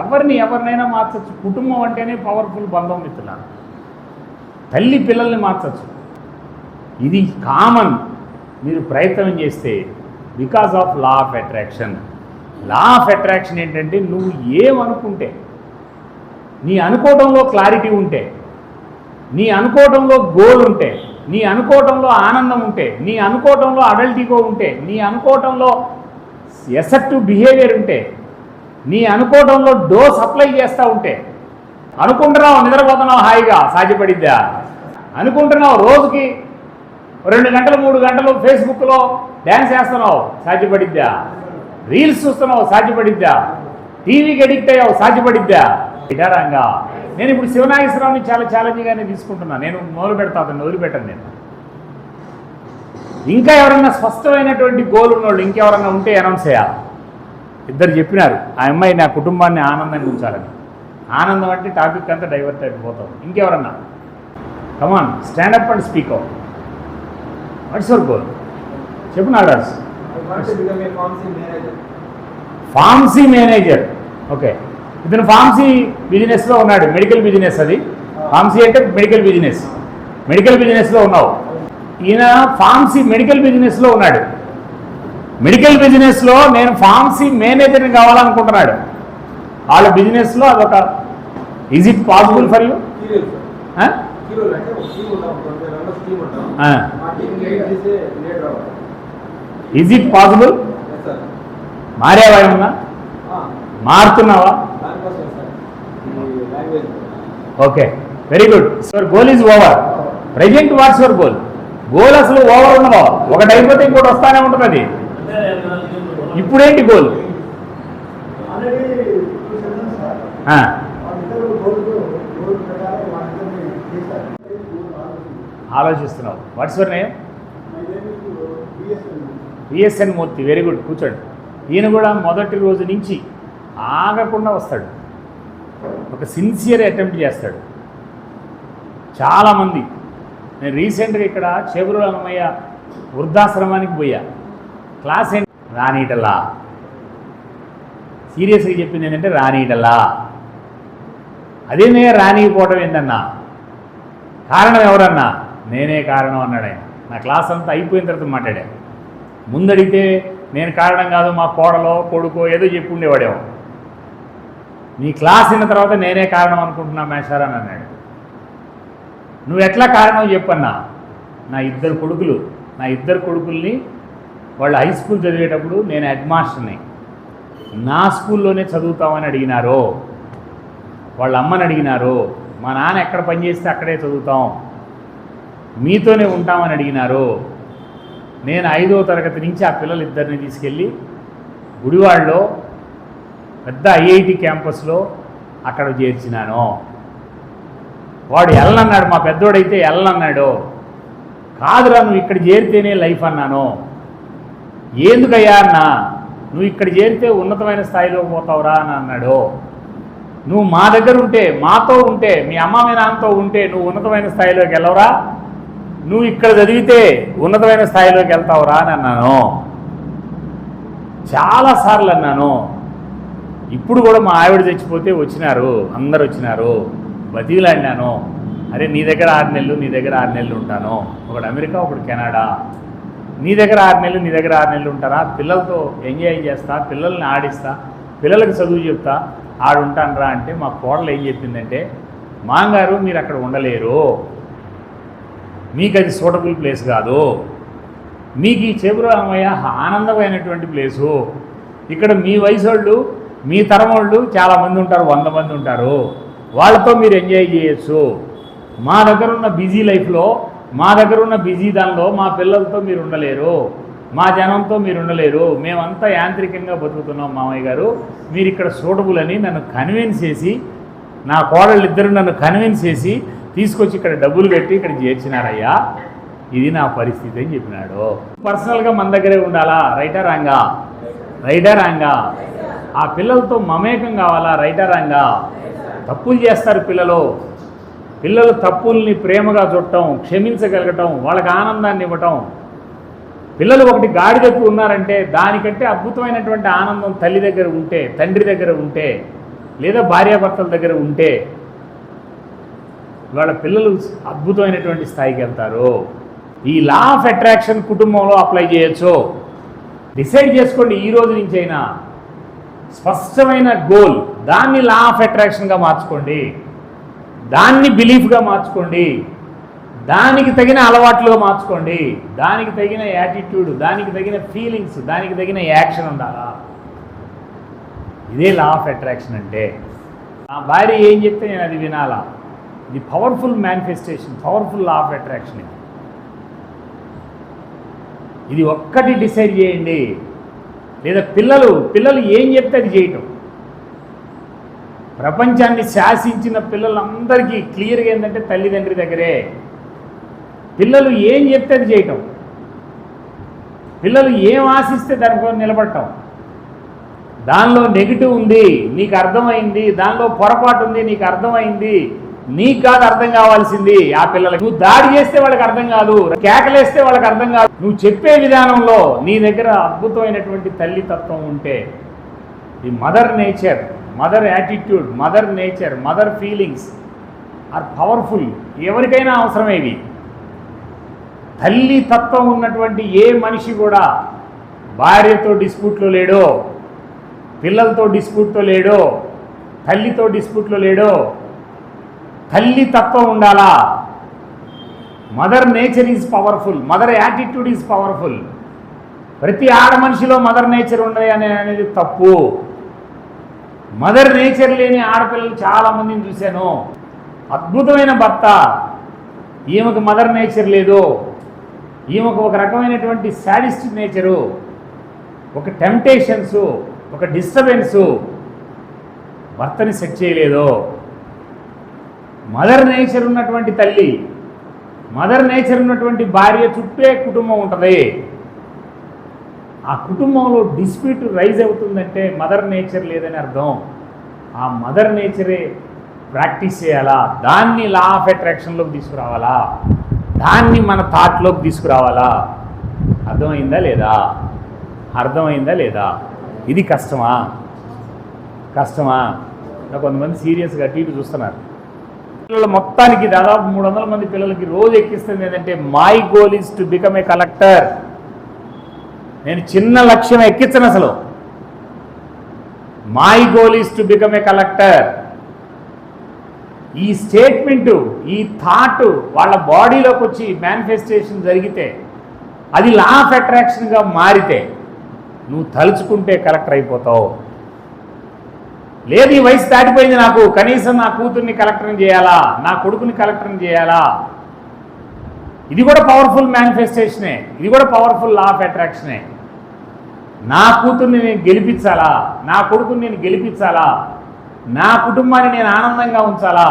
ఎవరిని ఎవరినైనా మార్చచ్చు. కుటుంబం అంటేనే పవర్ఫుల్ బంధం మిత్రులారా. తల్లి పిల్లల్ని మార్చచ్చు. ఇది కామన్ మీరు ప్రయత్నం చేస్తే because of law of attraction law of attraction ఏంటంటే నువ్వు ఏమనుకుంటే నీ అనుకోవడంలో క్లారిటీ ఉంటే నీ అనుకోవడంలో గోల్ ఉంటే నీ అనుకోవటంలో ఆనందం ఉంటే నీ అనుకోవటంలో అడల్టీగో ఉంటే నీ అనుకోవటంలో ఎసెప్టివ్ బిహేవియర్ ఉంటే నీ అనుకోవడంలో డో సప్లై చేస్తూ ఉంటే. అనుకుంటున్నావు నిద్రపోతున్నావు హాయిగా సాధ్యపడిద్దా? అనుకుంటున్నావు రోజుకి రెండు గంటలు మూడు గంటలు ఫేస్బుక్లో డ్యాన్స్ వేస్తున్నావు సాధ్యపడిద్దా? రీల్స్ చూస్తున్నావు సాధ్యపడిద్దా? టీవీకి అడిక్ట్ అయ్యావు సాధ్యపడిద్దా? ఇటారంగా నేను ఇప్పుడు శివనాగేశ్వరరావుని చాలా ఛాలెంజ్గానే తీసుకుంటున్నా. నేను మొదలు పెడతా అతను వదిలిపెట్టను నేను. ఇంకా ఎవరన్నా స్పష్టమైనటువంటి గోల్ ఉన్నోళ్ళు ఇంకెవరన్నా ఉంటే అనౌన్స్ చేయాలి. ఇద్దరు చెప్పినారు ఆ అమ్మాయి నా కుటుంబాన్ని ఆనందంగా ఉంచాలని. ఆనందం అంటే టాపిక్ అంతా డైవర్ట్ అయిపోతాం. ఇంకెవరన్నా? Come on stand up and speak out what's your goal చెప్పు నా ఫార్మసీ మేనేజర్ ఓకే ఇతను ఫార్మసీ బిజినెస్లో ఉన్నాడు మెడికల్ బిజినెస్ అది. ఫార్మసీ అంటే మెడికల్ బిజినెస్ మెడికల్ బిజినెస్లో ఉన్నావు. ఈయన ఫార్మసీ మెడికల్ బిజినెస్లో ఉన్నాడు. మెడికల్ బిజినెస్లో నేను ఫార్మసీ మేనేజర్ని కావాలనుకుంటున్నాడు. వాళ్ళ బిజినెస్లో అదొక is it possible for you is it possible. మారేవా ఏమన్నా మారుతున్నావా? Okay very good your goal is over present what's your goal goal అసలు ఓవర్ ఉన్నదో ఒకటి అయిపోతే ఇంకోటి వస్తానే ఉంటుంది ఇప్పుడేంటి గోల్? ఆలోచిస్తున్నావు. What's your name VSN Murthy very good కూర్చోండి. ఈయన కూడా మొదటి రోజు నుంచి ఆగకుండా వస్తాడు. ఒక సిన్సియర్ అటెంప్ట్ చేస్తాడు. చాలామంది. నేను రీసెంట్గా ఇక్కడ చేబురుల అన్నమయ్య వృద్ధాశ్రమానికి పోయా. క్లాస్ ఏంటి? రానీటలా సీరియస్గా చెప్పింది ఏంటంటే రానీటలా అదేమే రానిపోవటం ఏందన్నా? కారణం ఎవరన్నా? నేనే కారణం అన్నాడు ఆయన. నా క్లాస్ అంతా అయిపోయిన తర్వాత మాట్లాడాడు. ముందడిగితే నేను కారణం కాదు మా కోడలో కొడుకో ఏదో చెప్పి ఉండేవాడేమో. నీ క్లాస్ విన్న తర్వాత నేనే కారణం అనుకుంటున్నా మేషార్ అని అన్నాడు. నువ్వు ఎట్లా కారణం చెప్పన్నా? నా ఇద్దరు కొడుకులు. నా ఇద్దరు కొడుకుల్ని వాళ్ళు హై స్కూల్ చదివేటప్పుడు నేను హెడ్ మాస్టర్ని నా స్కూల్లోనే చదువుతామని అడిగినారు వాళ్ళ అమ్మని అడిగినారు మా నాన్న ఎక్కడ పనిచేస్తే అక్కడే చదువుతాం మీతోనే ఉంటామని అడిగినారు నేను ఐదో తరగతి నుంచి ఆ పిల్లలు ఇద్దరిని తీసుకెళ్ళి గుడివాడలో పెద్ద ఐఐటి క్యాంపస్లో అక్కడ చేర్చినాను. వాడు ఎల్లన్నాడు మా పెద్దోడైతే ఎల్లన్నాడు. కాదురా నువ్వు ఇక్కడ చేరితేనే లైఫ్ అన్నాను. ఎందుకయ్యా అన్న? నువ్వు ఇక్కడ చేరితే ఉన్నతమైన స్థాయిలో పోతావురా అని అన్నాడు. నువ్వు మా దగ్గర ఉంటే మాతో ఉంటే మీ అమ్మ మీ నాన్నతో ఉంటే నువ్వు ఉన్నతమైన స్థాయిలోకి వెళ్ళవరా? నువ్వు ఇక్కడ చదివితే ఉన్నతమైన స్థాయిలోకి వెళ్తావురా అని అన్నాను. చాలాసార్లు అన్నాను. ఇప్పుడు కూడా మా ఆవిడ చచ్చిపోతే వచ్చినారు అందరు వచ్చినారు. బతిలాడినాను అరే నీ దగ్గర ఆరు నెలలు నీ దగ్గర ఆరు నెలలు ఉంటాను. ఒకడు అమెరికా ఒకడు కెనడా. నీ దగ్గర ఆరు నెలలు నీ దగ్గర ఆరు నెలలు ఉంటారా? పిల్లలతో ఎంజాయ్ చేస్తా పిల్లల్ని ఆడిస్తా పిల్లలకు చదువు చెప్తా ఆడుంటానరా అంటే మా కోడలు ఏం చెప్పిందంటే మాంగారు మీరు అక్కడ ఉండలేరు. మీకు అది సూటబుల్ ప్లేస్ కాదు. మీకు ఈ చేపురామయ్య ఆనందమైనటువంటి ప్లేసు. ఇక్కడ మీ వయసు వాళ్ళు మీ తరం వాళ్ళు చాలామంది ఉంటారు వంద మంది ఉంటారు. వాళ్ళతో మీరు ఎంజాయ్ చేయొచ్చు. మా దగ్గర ఉన్న బిజీ లైఫ్లో మా దగ్గర ఉన్న బిజీ దానిలో మా పిల్లలతో మీరు ఉండలేరు. మా జనంతో మీరు ఉండలేరు. మేమంతా యాంత్రికంగా బతుకుతున్నాం మామయ్య గారు. మీరు ఇక్కడ సూటబుల్ అని నన్ను కన్విన్స్ చేసి నా కోడళ్ళు ఇద్దరు నన్ను కన్విన్స్ చేసి తీసుకొచ్చి ఇక్కడ డబ్బులు పెట్టి ఇక్కడ చేర్చినారయ్యా. ఇది నా పరిస్థితి అని చెప్పినాడు. పర్సనల్గా మన దగ్గరే ఉండాలా? రైటా రాంగా? రైటా రాంగా? ఆ పిల్లలతో మమేకం కావాలా? రైటా రాంగా? తప్పులు చేస్తారు పిల్లలు. పిల్లలు తప్పుల్ని ప్రేమగా చుట్టం క్షమించగలగటం వాళ్ళకి ఆనందాన్ని ఇవ్వటం. పిల్లలు ఒకటి గాడిదెక్కి ఉన్నారంటే దానికంటే అద్భుతమైనటువంటి ఆనందం తల్లి దగ్గర ఉంటే తండ్రి దగ్గర ఉంటే లేదా భార్యాభర్తల దగ్గర ఉంటే వాళ్ళ పిల్లలు అద్భుతమైనటువంటి స్థాయికి వెళ్తారు. ఈ లా ఆఫ్ అట్రాక్షన్ కుటుంబంలో అప్లై చేయొచ్చు. డిసైడ్ చేసుకోండి ఈ రోజు నుంచి అయినా. స్పష్టమైన గోల్ దాన్ని లా ఆఫ్ అట్రాక్షన్గా మార్చుకోండి. దాన్ని బిలీఫ్గా మార్చుకోండి. దానికి తగిన అలవాట్లుగా మార్చుకోండి. దానికి తగిన యాటిట్యూడ్ దానికి తగిన ఫీలింగ్స్ దానికి తగిన యాక్షన్ ఉండాలా? ఇదే లా ఆఫ్ అట్రాక్షన్ అంటే. నా భార్య ఏం చెప్తే నేను అది వినాలా? ఇది powerful manifestation powerful law of attraction ఇది. ఇది ఒక్కటి డిసైడ్ చేయండి. లేదా పిల్లలు పిల్లలు ఏం చెప్తే అది చేయటం. ప్రపంచాన్ని శాసించిన పిల్లలందరికీ క్లియర్గా ఏంటంటే తల్లిదండ్రి దగ్గరే. పిల్లలు ఏం చెప్తే అది చేయటం. పిల్లలు ఏం ఆశిస్తే దానికోసం నిలబడటం. దానిలో నెగిటివ్ ఉంది నీకు అర్థమైంది దానిలో పొరపాటు ఉంది నీకు అర్థమైంది నీకు కాదు అర్థం కావాల్సింది ఆ పిల్లలకి. నువ్వు దాడి చేస్తే వాళ్ళకి అర్థం కాదు కేకలేస్తే వాళ్ళకి అర్థం కాదు. నువ్వు చెప్పే విధానంలో నీ దగ్గర అద్భుతమైనటువంటి తల్లి తత్వం ఉంటే ఈ mother nature mother attitude mother nature mother feelings are powerful. ఎవరికైనా అవసరమే ఇవి. తల్లి తత్వం ఉన్నటువంటి ఏ మనిషి కూడా భార్యతో డిస్ప్యూట్లో లేడో పిల్లలతో డిస్ప్యూట్తో లేడో తల్లితో డిస్ప్యూట్లో లేడో తల్లి తత్వం ఉండాలా? Mother nature is powerful mother attitude is powerful. ప్రతి ఆడ మనిషిలో మదర్ నేచర్ ఉండదు అనేది తప్పు. మదర్ నేచర్ లేని ఆడపిల్లలు చాలామందిని చూశాను. అద్భుతమైన భర్త. ఈమెకు మదర్ నేచర్ లేదు. ఈమెకు ఒక రకమైనటువంటి శాడిస్టిక్ నేచరు ఒక టెంప్టేషన్స్ ఒక డిస్టర్బెన్సు భర్తని సెట్ చేయలేదు. మదర్ నేచర్ ఉన్నటువంటి తల్లి మదర్ నేచర్ ఉన్నటువంటి భార్య చుట్టే కుటుంబం ఉంటుంది. ఆ కుటుంబంలో డిస్ప్యూట్ రైజ్ అవుతుందంటే మదర్ నేచర్ లేదని అర్థం. ఆ మదర్ నేచరే ప్రాక్టీస్ చేయాలా? దాన్ని లా ఆఫ్ అట్రాక్షన్లోకి తీసుకురావాలా? దాన్ని మన థాట్లోకి తీసుకురావాలా? అర్థమైందా లేదా? అర్థమైందా లేదా? ఇది కష్టమా? కష్టమా? కొంతమంది సీరియస్గా అటు ఇటు చూస్తున్నారు. పిల్లల మొత్తానికి దాదాపు మూడు వందల మంది పిల్లలకి రోజు ఎక్కిస్తుంది ఏంటంటే my goal is to become a collector నేను చిన్న లక్ష్యం ఎక్కించను అసలు. My goal is to become a collector ఈ స్టేట్మెంట్ ఈ థాట్ వాళ్ళ బాడీలోకి వచ్చి మేనిఫెస్టేషన్ జరిగితే అది లా ఆఫ్ అట్రాక్షన్గా మారితే నువ్వు తలుచుకుంటే కలెక్టర్ అయిపోతావు. లేదు ఈ వయసు దాటిపోయింది నాకు. కనీసం నా కూతుర్ని కలెక్టర్ని చేయాలా? నా కొడుకుని కలెక్టర్ని చేయాలా? ఇది కూడా పవర్ఫుల్ మేనిఫెస్టేషనే ఇది కూడా పవర్ఫుల్ లా ఆఫ్ అట్రాక్షనే నా కూతుర్ని నేను గెలిపించాలా? నా కొడుకుని నేను గెలిపించాలా? నా కుటుంబాన్ని నేను ఆనందంగా ఉంచాలా?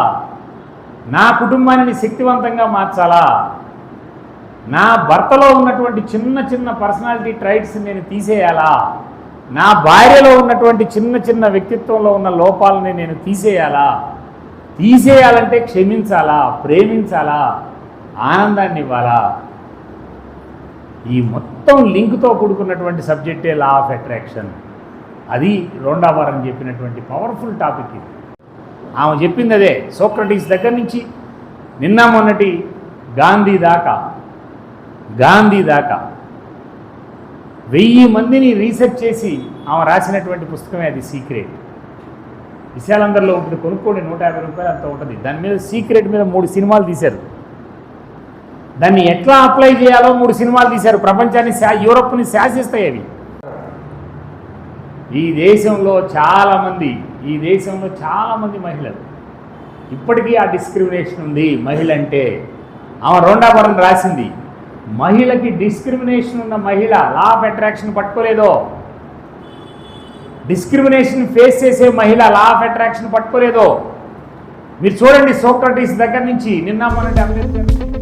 నా కుటుంబాన్ని శక్తివంతంగా మార్చాలా? నా భర్తలో ఉన్నటువంటి చిన్న చిన్న పర్సనాలిటీ ట్రైట్స్ నేను తీసేయాలా? నా భార్యలో ఉన్నటువంటి చిన్న చిన్న వ్యక్తిత్వంలో ఉన్న లోపాలని నేను తీసేయాలా? తీసేయాలంటే క్షమించాలా? ప్రేమించాలా? ఆనందాన్ని ఇవ్వాలా? ఈ మొత్తం లింక్తో కూడుకున్నటువంటి సబ్జెక్టే లా ఆఫ్ అట్రాక్షన్. అది రోండావారం వారం చెప్పినటువంటి పవర్ఫుల్ టాపిక్ ఇది. ఆమె చెప్పింది అదే. సోక్రటీస్ దగ్గర నుంచి నిన్న మొన్నటి గాంధీ దాకా గాంధీ దాకా వెయ్యి మందిని రీసెర్చ్ చేసి ఆమె రాసినటువంటి పుస్తకమే అది సీక్రెట్. విశాలందరిలో ఉంటుంది కొనుక్కోండి నూట యాభై రూపాయలు అంత ఉంటుంది. దాని మీద సీక్రెట్ మీద మూడు సినిమాలు తీశారు. దాన్ని ఎట్లా అప్లై చేయాలో మూడు సినిమాలు తీశారు. ప్రపంచాన్ని యూరప్ని శాసిస్తాయి అవి. ఈ దేశంలో చాలామంది ఈ దేశంలో చాలామంది మహిళలు. ఇప్పటికీ ఆ డిస్క్రిమినేషన్ ఉంది. మహిళ అంటే ఆమె రెండాపురం రాసింది. మహిళకి డిస్క్రిమినేషన్ ఉన్న మహిళ లా ఆఫ్ అట్రాక్షన్ పట్టుకోలేదో? డిస్క్రిమినేషన్ ఫేస్ చేసే మహిళ లా ఆఫ్ అట్రాక్షన్ పట్టుకోలేదో? మీరు చూడండి సోక్రటీస్ దగ్గర నుంచి నిన్న మొన్నటి అంబేద్కర్